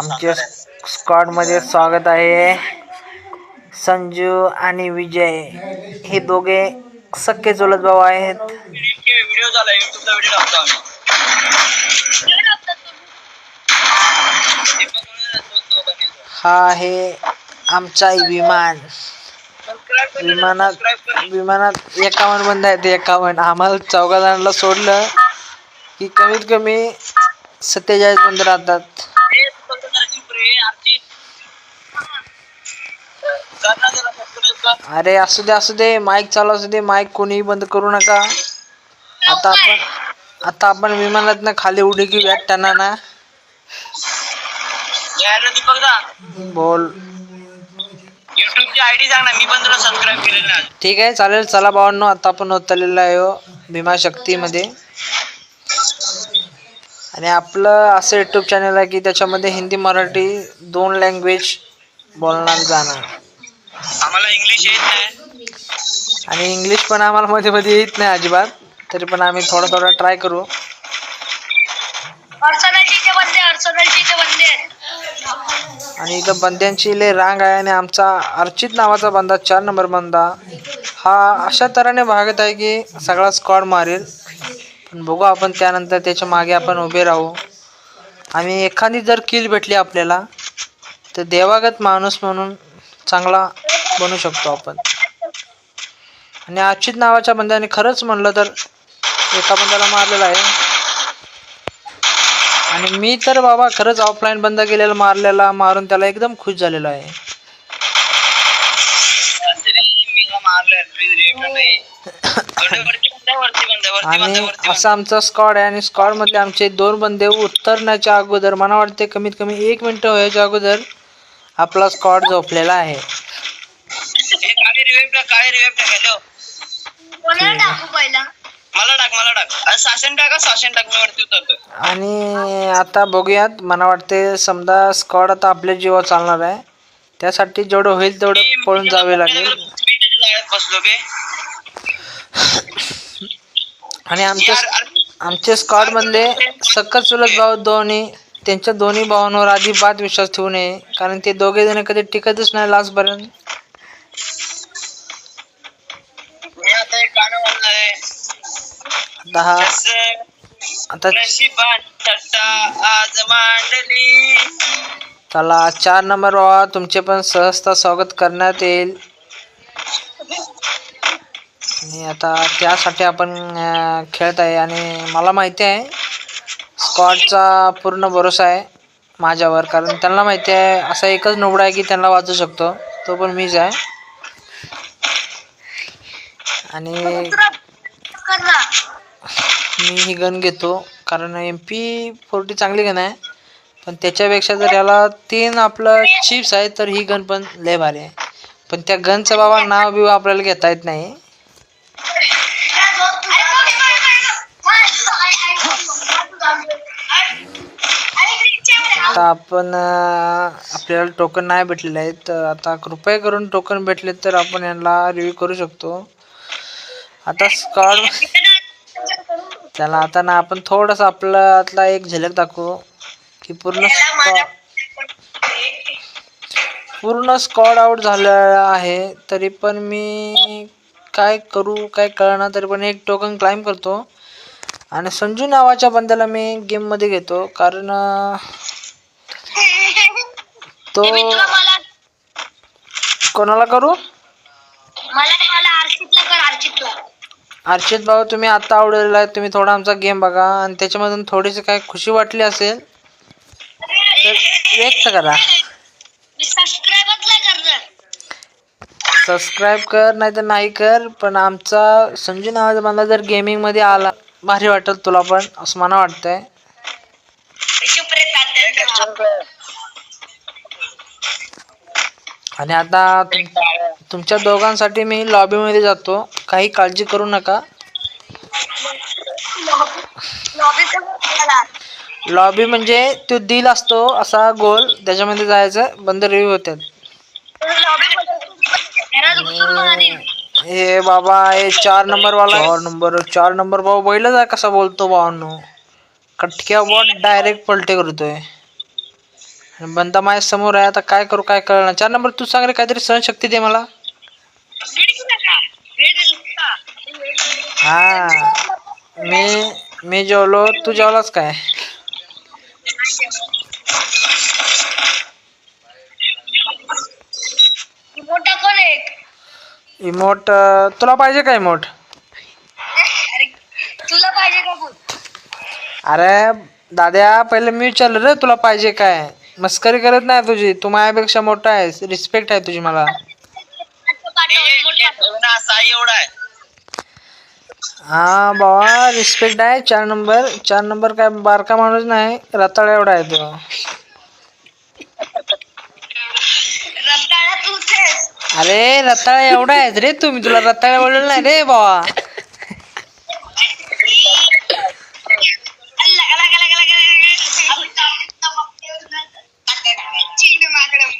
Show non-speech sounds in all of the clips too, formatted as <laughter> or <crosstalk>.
आमच्या स्क्वॉडमध्ये स्वागत आहे. संजू आणि विजय हे दोघे सख्खे चुलत भाऊ आहेत. हा आहे आमचा विमान. विमानात विमानात एकावन्न बंद आहेत एकावन्न. आम्हाला चौघा जणांना सोडलं की कमीत कमी सत्तेचाळीस बंद राहतात. अरे असू दे असू दे. माईक चालू असू दे. माईक कोणीही बंद करू नका. आता आपण आता आपण विमानातनं खाली उडी की टाना ना बोल. युट्यूबची आयडी सांग ना मी पण तुला सबस्क्राईब केलेलं आहे ठीक आहे चालेल. चला भावांनो आता आपण उतरलेलो आहे हो भीमाशक्तीमध्ये आणि आपलं असं यूट्यूब चॅनल आहे की त्याच्यामध्ये हिंदी मराठी दोन लँग्वेज बोलणार जाणार. आम्हाला इंग्लिश येत नाही. आणि इंग्लिश पण आम्हाला मध्ये मध्ये येत नाही अजिबात. तरी पण आम्ही थोडं थोडं ट्राय करू. अर्चनाजीचे बंदे अर्चनाजीचे बंदे. आणि इथं बंद्यांची लय रांग आहे आणि आमचा अर्चित नावाचा बंदा चार नंबर बंदा हा अशा तऱ्हेने भागत आहे की सगळा स्क्वॉड मारेल. पण बघू आपण त्यानंतर त्याच्यामागे आपण उभे राहू. आणि एखादी जर किल भेटली आपल्याला तर देवागत माणूस म्हणून चांगला बनू शकतो आपण. आणि अर्चित नावाच्या बंद्याने खरंच म्हणलं तर एका बंदाला मारलेला आहे. आणि मी तर बाबा खरंच ऑफलाईन बंद केलेला मारलेला मारून त्याला एकदम खुश झालेलो आहे. आणि असा आमचा स्कॉड आहे आणि स्कॉड मधले आमचे दोन बंदे उतरण्याच्या अगोदर मला वाटते कमीत कमी एक मिनिट व्हायच्या अगोदर आपला स्कॉड झोपलेला आहे. काळे रिवेट टाक काळे रिवेट टाक हॅलो कोणाला टाकू पहिला? मला टाक मला टाक. अरे टाका शासन टाक मी वरती उतरतो आणि आता बघूयात मला वाटते समजा स्कॉड आता आपल्या जीवा चालणार आहे. त्यासाठी जेवढं होईल तेवढं पळून जावे लागेल. मी त्याच्या जाळ्यात बसलो बे आणि आमच्या यार अरे आमचे स्कॉड मधले सक्कत चुलत भाऊ दोन्ही त्यांच्या दोन्ही भावांवर अजिबात विश्वास ठेवू नये. कारण ते दोघे जण कधी टिकतच नाही लास्टपर्यंत. आता आता आज मांडली चला चार नंबर बाबा तुमचे पण सहजता स्वागत करण्यात येईल. आणि आता त्यासाठी आपण खेळत आहे. आणि मला माहिती आहे स्कॉटचा पूर्ण भरोसा आहे माझ्यावर. कारण त्यांना माहिती आहे असा एकच नवडा आहे की त्यांना वाचू शकतो. तो पण मीच आहे. आणि मी ही गन घेतो. कारण एम पी फोर्टी चांगली गन आहे. पण त्याच्यापेक्षा जर याला तीन आपलं चिप्स आहे तर ही गन पण लय भारी आहे. पण त्या गनचं बाबा नाव बिव आपल्याला घेता येत नाही. आता आपण आपल्याला टोकन नाही भेटलेलं आहे तर आता कृपया करून टोकन भेटले तर आपण यांना रिव्ह्यू करू शकतो. आता स्कॉड त्याला आता ना आपण थोडंसं आपलं एक झलक दाखवू की पूर्ण पूर्ण स्कॉड आउट झालेला आहे तरी पण मी काय करू काय कळणार तरी पण एक टोकन क्लाइम करतो. आणि संजू नावाच्या बंद्याला मी गेममध्ये घेतो कारण <laughs> तो कोणाला करू? मला मला आरचितला कर आरचितला अर्चित भाऊ तुम्ही आत्ता आवडलेला आहे. तुम्ही थोडा आमचा गेम बघा. आणि त्याच्यामधून थोडीशी काय खुशी वाटली असेल तर व्यक्त करा. सबस्क्राईब कर नाही तर नाही कर. पण आमचा संजू नावाचा मला जर गेमिंगमध्ये आला भारी वाटेल तुला पण असं मला वाटतंय. आणि आता तुम तुमच्या दोघांसाठी मी लॉबीमध्ये जातो. काही काळजी करू नका. लॉबी म्हणजे तो दिल असतो असा गोल त्याच्यामध्ये जायचं बंद रिव्ह्यू होतात. हे बाबा हे चार नंबर वाला चार नंबर चार नंबर भाऊ बैलच आहे कसा बोलतो भावांनो. कटक्या बॉट डायरेक्ट पलटे करतोय. बंदा माझ्यासमोर आहे आता काय करू काय कळणार चार नंबर तू सांग रे काहीतरी सहनशक्ती दे मला. हा मी मी जेवलो. तू जेवलास काय? मोठा कोण आहे इमोट तुला पाहिजे काय इमोट? अरे तुला पाहिजे का बोल अरे दाद्या पहिले मी विचारलं रे तुला पाहिजे काय? मस्करी करत नाही तुझी. तू माझ्यापेक्षा मोठा आहेस. रिस्पेक्ट आहे तुझी मला. असा एवढा आहे. हा बाबा रिस्पेक्ट आहे. चार नंबर चार नंबर काय बारका माणूस नाही. रताळा एवढा आहे तो. अरे रताळा एवढा आहे रे तू. मी तुला रताळा बोललो नाही रे बाबा.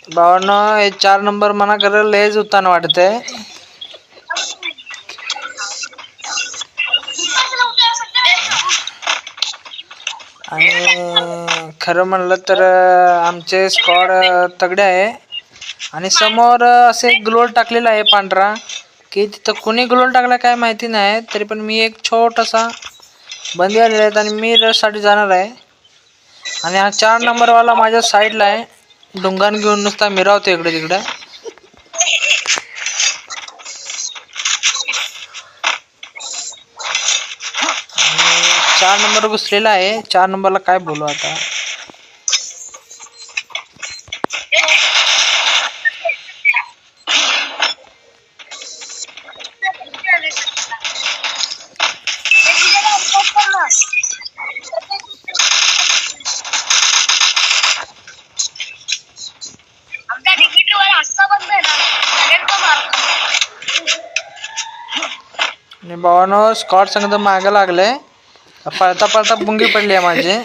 भावानं हे चार नंबर मना करायला लयच उत्तान वाटतंय. आणि खरं म्हणलं तर आमचे स्कॉड तगडे आहे. आणि समोर असे ग्लोल टाकलेला आहे पांढरा की तिथं कोणी ग्लोल टाकला काय माहिती नाही तरी पण मी एक छोटासा बंदी आलेला आहे आणि मी रससाठी जाणार आहे. आणि हा चार नंबरवाला माझ्या साईडला आहे. डोंगान घेऊन नुसता मिरावतो इकडे तिकडे. चार नंबर घुसलेला आहे. चार नंबरला काय बोलू आता आमच्या डिमिटवर हस्ता बंद आहे ना सगळ्यांचा मारतो आणि भावानं स्कॉट संग मागं लागले पळता पळता बुंगी पडली आहे माझी.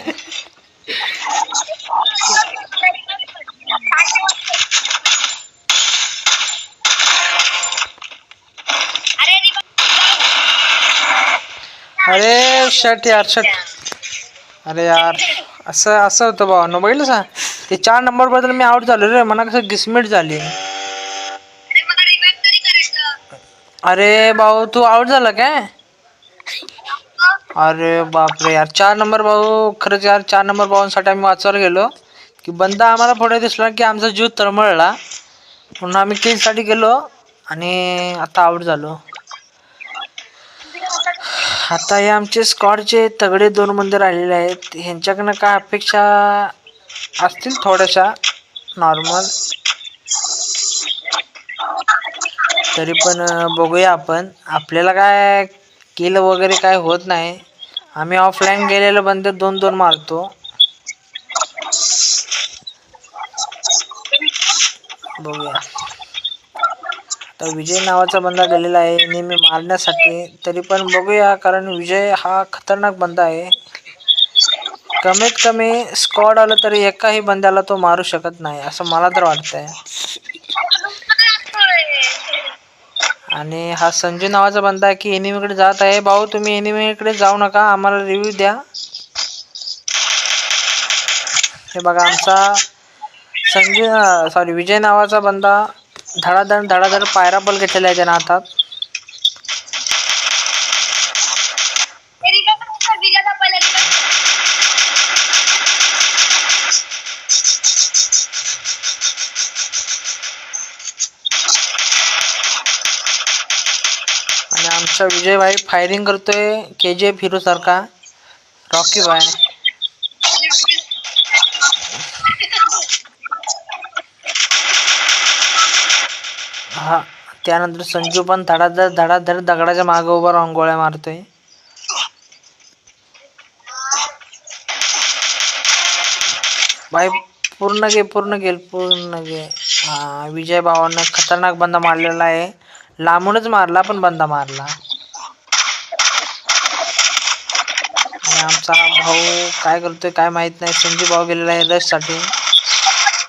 अरे शर्ट शट यार शट. अरे यार असं असं होतं भावानं. बघितलं सा? ते चार नंबरबद्दल मी आउट झालो रे. मला कसं गिसमिट झाली अरे मला रिवाइव तरी करायचं अरे भाऊ तू आउट झाला काय? अरे बापरे यार चार नंबर भाऊ खरंच यार चार नंबर भाऊंसाठी आम्ही वाचवायला गेलो. की बंदा आम्हाला पुढे दिसला की आमचा जीव तळमळला. म्हणून आम्ही किलसाठी गेलो आणि आता आउट झालो. आता हे आमचे स्कॉडचे तगडे दोन मंदिर राहिलेले आहेत. ह्यांच्याकडनं काय अपेक्षा असतील थोड्याशा? नॉर्मल तरी पण बघूया आपण. आपल्याला काय किल वगैरे काय होत नाही. आम्ही ऑफलाईन गेलेलं बंद दोन दोन मारतो. बघूया. तर विजय नावाचा बंदा गेलेला आहे नेहमी मारण्यासाठी. तरी पण बघूया कारण विजय हा खतरनाक बंदा आहे. कमीत कमी स्कॉड आलं तरी एकाही बंद्याला तो मारू शकत नाही असं मला तर वाटतंय. आणि हा संजय नावाचा बंदा आहे की एनिमीकडे जात आहे. भाऊ तुम्ही एनिमीकडे जाऊ नका. आम्हाला रिव्ह्यू द्या. हे बघा आमचा संजय सॉरी विजय नावाचा बंदा धडाधड धडाधड पायरापल घेतलेला आहे त्यानं हातात. आणि विजय भाई फायरिंग करतोय के जे एफ हिरो सारखा. रॉकी भाई हा त्यानंतर संजू पण धडाधड धडाधड दगडाच्या मागे उभा राहून गोळ्या मारतोय. भाई पूर्ण गे पूर्ण गेल पूर्ण गे हा विजय भावानं खतरनाक बंदा मारलेला आहे. लांबूनच मारला पण बंदा मारला. आमचा हा भाऊ काय करतोय काय माहीत नाही. संजू भाऊ गेलेला आहे रससाठी.